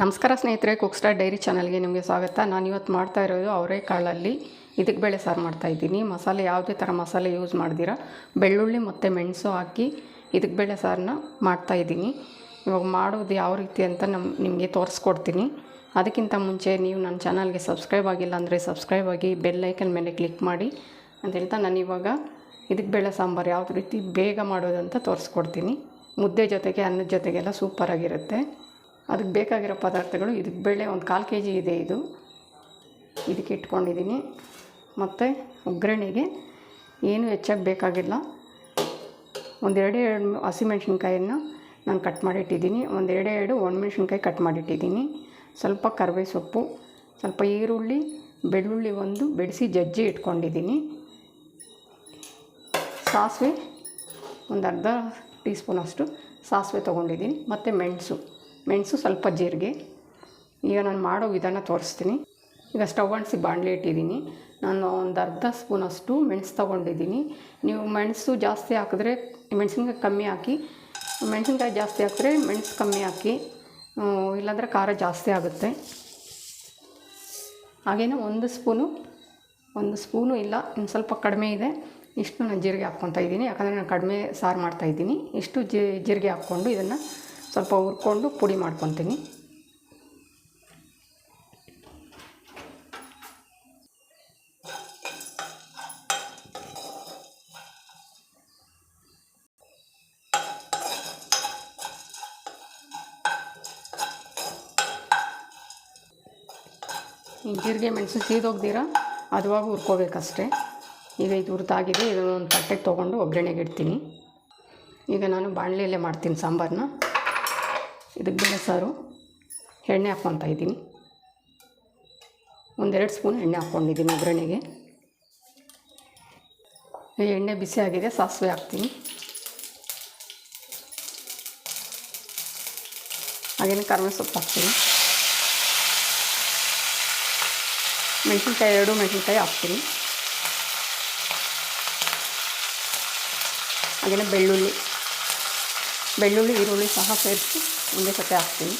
ನಮಸ್ಕಾರ ಸ್ನೇಹಿತರೆ ಕುಕ್ಸ್ಟಾರ್ ಡೈರಿ ಚಾನಲ್ಗೆ ನಿಮಗೆ ಸ್ವಾಗತ. ನಾನು ಇವತ್ತು ಮಾಡ್ತಾ ಇರೋದು ಅವರೆಕಾಳಲ್ಲಿ ಇದಕ್ಕೆ ಬೇಳೆ ಸಾರು ಮಾಡ್ತಾಯಿದ್ದೀನಿ ಮಸಾಲೆ, ಯಾವುದೇ ಥರ ಮಸಾಲೆ ಯೂಸ್ ಮಾಡ್ದಿರ. ಬೆಳ್ಳುಳ್ಳಿ ಮತ್ತು ಮೆಣಸು ಹಾಕಿ ಇದಕ್ಕೆ ಬೇಳೆ ಸಾರನ್ನ ಮಾಡ್ತಾಯಿದ್ದೀನಿ ಇವಾಗ ಮಾಡೋದು ಯಾವ ರೀತಿ ಅಂತ ನಮ್ಮ ನಿಮಗೆ ತೋರಿಸ್ಕೊಡ್ತೀನಿ. ಅದಕ್ಕಿಂತ ಮುಂಚೆ ನೀವು ನನ್ನ ಚಾನಲ್ಗೆ ಸಬ್ಸ್ಕ್ರೈಬ್ ಆಗಿಲ್ಲ ಅಂದರೆ ಸಬ್ಸ್ಕ್ರೈಬ್ ಆಗಿ ಬೆಲ್ ಐಕನ್ ಮೇಲೆ ಕ್ಲಿಕ್ ಮಾಡಿ ಅಂತ ಹೇಳ್ತಾ ನಾನು ಇವಾಗ ಇದಕ್ಕೆ ಬೇಳೆ ಸಾಂಬಾರು ಯಾವ ರೀತಿ ಬೇಗ ಮಾಡೋದಂತ ತೋರಿಸ್ಕೊಡ್ತೀನಿ. ಮುದ್ದೆ ಜೊತೆಗೆ, ಅನ್ನದ ಜೊತೆಗೆಲ್ಲ ಸೂಪರಾಗಿರುತ್ತೆ ಅದಕ್ಕೆ ಬೇಕಾಗಿರೋ ಪದಾರ್ಥಗಳು ಇದಕ್ಕೆ ಬೇಳೆ ಒಂದು ಕಾಲು ಕೆ ಜಿ ಇದೆ ಇದು. ಇದಕ್ಕೆ ಇಟ್ಕೊಂಡಿದ್ದೀನಿ. ಮತ್ತು ಒಗ್ಗರಣೆಗೆ ಏನು ಹೆಚ್ಚಾಗಿ ಬೇಕಾಗಿಲ್ಲ. ಒಂದೆರಡು ಎರಡು ಹಸಿಮೆಣ್ಸಿನ್ಕಾಯನ್ನು ನಾನು ಕಟ್ ಮಾಡಿಟ್ಟಿದ್ದೀನಿ. ಒಂದೆರಡು ಎರಡು ಒಣಮೆಣ್ಸಿನ್ಕಾಯಿ ಕಟ್ ಮಾಡಿಟ್ಟಿದ್ದೀನಿ. ಸ್ವಲ್ಪ ಕರಿಬೇವು ಸೊಪ್ಪು, ಸ್ವಲ್ಪ ಈರುಳ್ಳಿ, ಬೆಳ್ಳುಳ್ಳಿ ಒಂದು ಬೆಡಿಸಿ ಜಜ್ಜಿ ಇಟ್ಕೊಂಡಿದ್ದೀನಿ. ಸಾಸಿವೆ ಒಂದು ಅರ್ಧ ಟೀ ಸ್ಪೂನಷ್ಟು ಸಾಸಿವೆ ತೊಗೊಂಡಿದ್ದೀನಿ. ಮತ್ತು ಮೆಣಸು. ಮೆಣಸು ಸ್ವಲ್ಪ ಜೀರಿಗೆ. ಈಗ ನಾನು ಮಾಡೋ ವಿಧಾನ ತೋರಿಸ್ತೀನಿ. ಈಗ ಸ್ಟವ್ ಅಂಟಿಸಿ ಬಾಣಲೆ ಇಟ್ಟಿದ್ದೀನಿ. ನಾನು ಒಂದು ಅರ್ಧ ಸ್ಪೂನಷ್ಟು ಮೆಣಸು ತೊಗೊಂಡಿದ್ದೀನಿ. ನೀವು ಮೆಣಸು ಜಾಸ್ತಿ ಹಾಕಿದ್ರೆ ಮೆಣಸಿನ್ಕಾಯಿ ಕಮ್ಮಿ ಹಾಕಿ, ಮೆಣಸಿನ್ಕಾಯಿ ಜಾಸ್ತಿ ಹಾಕಿದ್ರೆ ಮೆಣಸು ಕಮ್ಮಿ ಹಾಕಿ ಇಲ್ಲಾಂದರೆ ಖಾರ ಜಾಸ್ತಿ ಆಗುತ್ತೆ. ಹಾಗೆಯೇ ಒಂದು ಸ್ಪೂನು ಒಂದು ಸ್ಪೂನು ಇಲ್ಲ, ಇನ್ನು ಸ್ವಲ್ಪ ಕಡಿಮೆ ಇದೆ. ಇಷ್ಟು ನಾನು ಜೀರಿಗೆ ಹಾಕ್ಕೊತಾ ಇದ್ದೀನಿ. ಯಾಕಂದರೆ ನಾನು ಕಡಿಮೆ ಸಾರು ಮಾಡ್ತಾಯಿದ್ದೀನಿ ಇಷ್ಟು ಜೀರಿಗೆ ಹಾಕ್ಕೊಂಡು ಇದನ್ನು ಸ್ವಲ್ಪ ಹುರ್ಕೊಂಡು ಪುಡಿ ಮಾಡ್ಕೊತೀನಿ. ಈ ಜೀರಿಗೆ ಮೆಣಸು ಸೀದೋಗ್ದಿರ? ಅದುವಾಗ ಹುರ್ಕೋಬೇಕಷ್ಟೆ. ಈಗ ಇದು ಹುರಿದಾಗಿದೆ ಇದನ್ನು ಒಂದು ತಟ್ಟೆಗೆ ತೊಗೊಂಡು ಒಗ್ಗರಣೆಗೆ ಇಡ್ತೀನಿ. ಈಗ ನಾನು ಬಾಣಲೆಯಲ್ಲೇ ಮಾಡ್ತೀನಿ ಸಾಂಬಾರನ್ನ ಇದಕ್ಕೆ ಬೇಳೆ ಸಾರು, ಎಣ್ಣೆ ಹಾಕ್ಕೊತಾ ಇದ್ದೀನಿ. ಒಂದೆರಡು ಸ್ಪೂನ್ ಎಣ್ಣೆ ಹಾಕ್ಕೊಂಡಿದ್ದೀನಿ ಒಗ್ಗರಣೆಗೆ. ಎಣ್ಣೆ ಬಿಸಿ ಆಗಿದೆ, ಸಾಸಿವೆ ಹಾಕ್ತೀನಿ. ಹಾಗೇನೆ ಕರ್ಮೆ ಸೊಪ್ಪು ಹಾಕ್ತೀನಿ. ಮೆಣಸಿನ್ಕಾಯಿ, ಎರಡು ಮೆಣಸಿನ್ಕಾಯಿ ಹಾಕ್ತೀನಿ. ಹಾಗೆಯೇ ಬೆಳ್ಳುಳ್ಳಿ ಬೆಳ್ಳುಳ್ಳಿ, ಈರುಳ್ಳಿ ಸಹ ಸೇರಿಸಿ ಒಂದೇ ಸತಿ ಹಾಕ್ತೀನಿ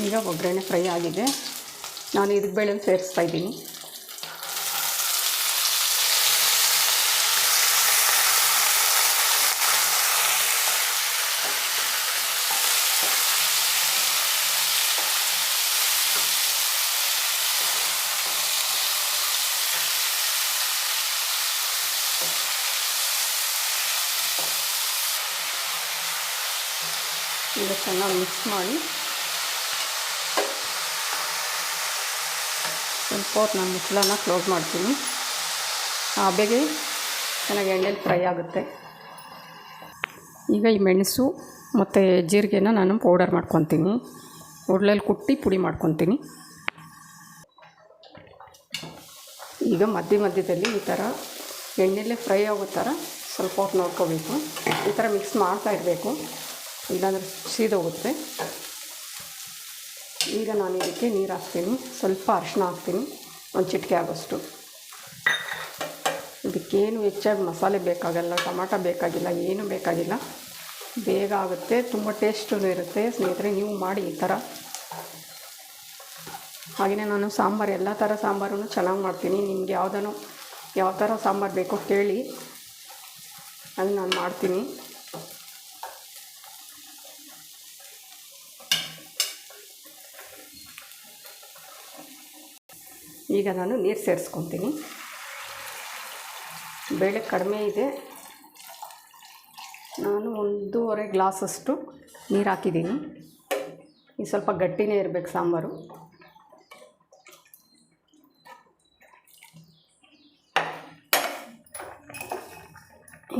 ಈಗ ಒಗ್ಗರಣೆ ಫ್ರೈ ಆಗಿದೆ ನಾನು ಇದಕ್ಕೆ ಬೇಳೆ ಸೇರಿಸ್ತಾ ಇದ್ದೀನಿ ಈಗ ಚೆನ್ನಾಗಿ ಮಿಕ್ಸ್ ಮಾಡಿ. ಸ್ವಲ್ಪ ಹೊತ್ತು ನಾನು ಮುಚ್ಚಳನ ಕ್ಲೋಸ್ ಮಾಡ್ತೀನಿ. ಆ ಬೇಗೆ ಚೆನ್ನಾಗಿ ಎಣ್ಣೆಲಿ ಫ್ರೈ ಆಗುತ್ತೆ. ಈಗ ಈ ಮೆಣಸು ಮತ್ತು ಜೀರಿಗೆನ ನಾನು ಪೌಡರ್ ಮಾಡ್ಕೊತೀನಿ. ಒಡ್ಲಲ್ಲಿ ಕುಟ್ಟಿ ಪುಡಿ ಮಾಡ್ಕೊತೀನಿ. ಈಗ ಮಧ್ಯ ಮಧ್ಯದಲ್ಲಿ ಈ ಥರ ಎಣ್ಣೆಲ್ಲೇ ಫ್ರೈ ಆಗೋ ಥರ ಸ್ವಲ್ಪ ಹೊತ್ತು ನೋಡ್ಕೋಬೇಕು. ಈ ಥರ ಮಿಕ್ಸ್ ಮಾಡ್ತಾ ಇರಬೇಕು. ಇಲ್ಲಾಂದರೆ ಸೀದೋಗುತ್ತೆ ಈಗ ನಾನು ಇದಕ್ಕೆ ನೀರು ಹಾಕ್ತೀನಿ. ಸ್ವಲ್ಪ ಅರಿಶಿನ ಹಾಕ್ತೀನಿ. ಒಂದು ಚಿಟಿಕೆ ಆಗೋಷ್ಟು. ಇದಕ್ಕೇನು ಹೆಚ್ಚಾಗಿ ಮಸಾಲೆ ಬೇಕಾಗಲ್ಲ, ಟೊಮಾಟೊ ಬೇಕಾಗಿಲ್ಲ, ಏನೂ ಬೇಕಾಗಿಲ್ಲ. ಬೇಗ ಆಗುತ್ತೆ. ತುಂಬ ಟೇಸ್ಟೂ ಇರುತ್ತೆ. ಸ್ನೇಹಿತರೆ, ನೀವು ಮಾಡಿ ಈ ಥರ ಹಾಗೆಯೇ ನಾನು ಸಾಂಬಾರು, ಎಲ್ಲ ಥರ ಸಾಂಬಾರು ಚೆನ್ನಾಗಿ ಮಾಡ್ತೀನಿ. ನಿಮ್ಗೆ ಯಾವುದನ್ನು ಯಾವ ಥರ ಸಾಂಬಾರು ಬೇಕೋ ಕೇಳಿ. ಅದು ನಾನು ಮಾಡ್ತೀನಿ. ಈಗ ನಾನು ನೀರು ಸೇರಿಸ್ಕೊತೀನಿ. ಬೇಳೆ ಕಡಿಮೆ ಇದೆ. ನಾನು ಒಂದೂವರೆ ಗ್ಲಾಸಷ್ಟು ನೀರು ಹಾಕಿದ್ದೀನಿ. ಈ ಸ್ವಲ್ಪ ಗಟ್ಟಿನೇ ಇರಬೇಕು ಸಾಂಬಾರು.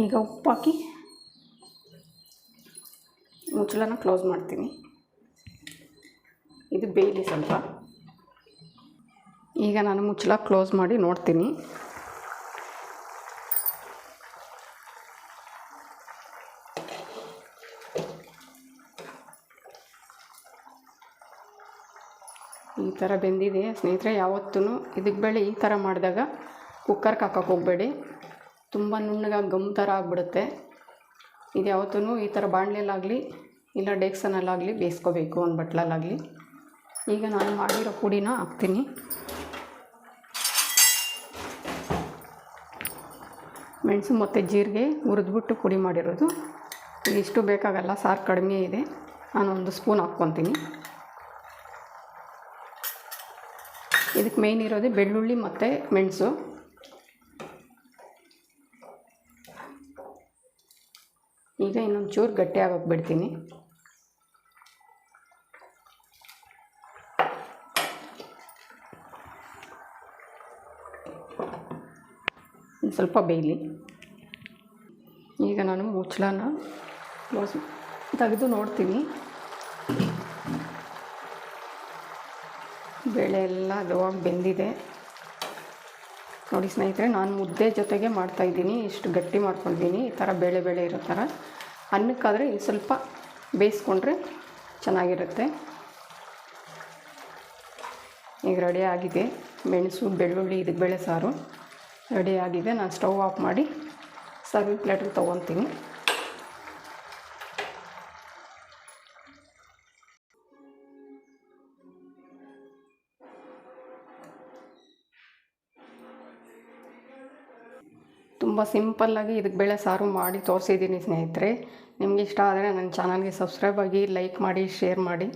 ಈಗ ಉಪ್ಪು ಹಾಕಿ ಮುಚ್ಚಳನ ಕ್ಲೋಸ್ ಮಾಡ್ತೀನಿ. ಇದು ಬೇಯಲಿ ಸ್ವಲ್ಪ. ಈಗ ನಾನು ಮುಚ್ಚಳ ಕ್ಲೋಸ್ ಮಾಡಿ ನೋಡ್ತೀನಿ. ಈ ಥರ ಬೆಂದಿದೆ. ಸ್ನೇಹಿತರೆ ಯಾವತ್ತೂ ಇದಕ್ಕೆ ಬೇಳೆ ಈ ಥರ ಮಾಡಿದಾಗ ಕುಕ್ಕರ್ಗೆ ಹಾಕೋಕೆ ಹೋಗಬೇಡಿ. ತುಂಬ ನುಣ್ಣಗೆ ಗಮ್ ಥರ ಆಗಿಬಿಡುತ್ತೆ. ಇದು ಯಾವತ್ತೂ ಈ ಥರ ಬಾಣಲೆಲಾಗಲಿ ಇಲ್ಲ ಡೇಕ್ಸನಲ್ಲಾಗಲಿ ಬೇಯಿಸ್ಕೋಬೇಕು ಒಂದು ಬಟ್ಲಲ್ಲಾಗಲಿ. ಈಗ ನಾನು ಮಾಡಿರೋ ಪುಡಿನ ಹಾಕ್ತೀನಿ. ಮೆಣಸು ಮತ್ತು ಜೀರಿಗೆ ಹುರಿದ್ಬಿಟ್ಟು ಪುಡಿ ಮಾಡಿರೋದು. ಇಷ್ಟು ಬೇಕಾಗಲ್ಲ, ಸಾರು ಕಡಿಮೆ ಇದೆ. ನಾನು ಒಂದು ಸ್ಪೂನ್ ಹಾಕ್ಕೊತೀನಿ. ಇದಕ್ಕೆ ಮೇಯ್ನ್ ಇರೋದು ಬೆಳ್ಳುಳ್ಳಿ ಮತ್ತು ಮೆಣಸು. ಈಗ ಇನ್ನೊಂದು ಚೂರು ಗಟ್ಟಿ ಬಿಡ್ತೀನಿ. ಸ್ವಲ್ಪ ಬೇಯಲಿ. ಈಗ ನಾನು ಮುಚ್ಚಳನ ಕ್ಲೋಸ್ ತೆಗೆದು ನೋಡ್ತೀನಿ. ಬೇಳೆ ಎಲ್ಲ ಅದವಾಗಿ ಬೆಂದಿದೆ. ನೋಡಿ ಸ್ನೇಹಿತರೆ, ನಾನು ಮುದ್ದೆ ಜೊತೆಗೆ ಮಾಡ್ತಾಯಿದ್ದೀನಿ ಇಷ್ಟು ಗಟ್ಟಿ ಮಾಡ್ಕೊಂಡಿದ್ದೀನಿ. ಈ ಥರ ಬೇಳೆ ಬೇಳೆ ಇರೋ ಥರ. ಅನ್ನಕ್ಕಾದರೆ ಇನ್ನು ಸ್ವಲ್ಪ ಬೇಯಿಸ್ಕೊಂಡ್ರೆ ಚೆನ್ನಾಗಿರುತ್ತೆ. ಈಗ ರೆಡಿ ಆಗಿದೆ. ಮೆಣಸು, ಬೆಳ್ಳುಳ್ಳಿ ಇದು ಬೇಳೆ ಸಾರು. ರೆಡಿ ಆಗಿದೆ ನಾನು ಸ್ಟವ್ ಆಫ್ ಮಾಡಿ ಸರ್ವಿಂಗ್ ಪ್ಲೇಟಲ್ಲಿ ತೊಗೊತೀನಿ. ತುಂಬ ಸಿಂಪಲ್ಲಾಗಿ ಇದಕ್ಕೆ ಬೇಳೆ ಸಾರು ಮಾಡಿ ತೋರಿಸಿದ್ದೀನಿ ಸ್ನೇಹಿತರೆ. ನಿಮಗೆ ಇಷ್ಟ ಆದರೆ ನನ್ನ ಚಾನಲ್ಗೆ ಸಬ್ಸ್ಕ್ರೈಬ್ ಆಗಿ ಲೈಕ್ ಮಾಡಿ, ಶೇರ್ ಮಾಡಿ.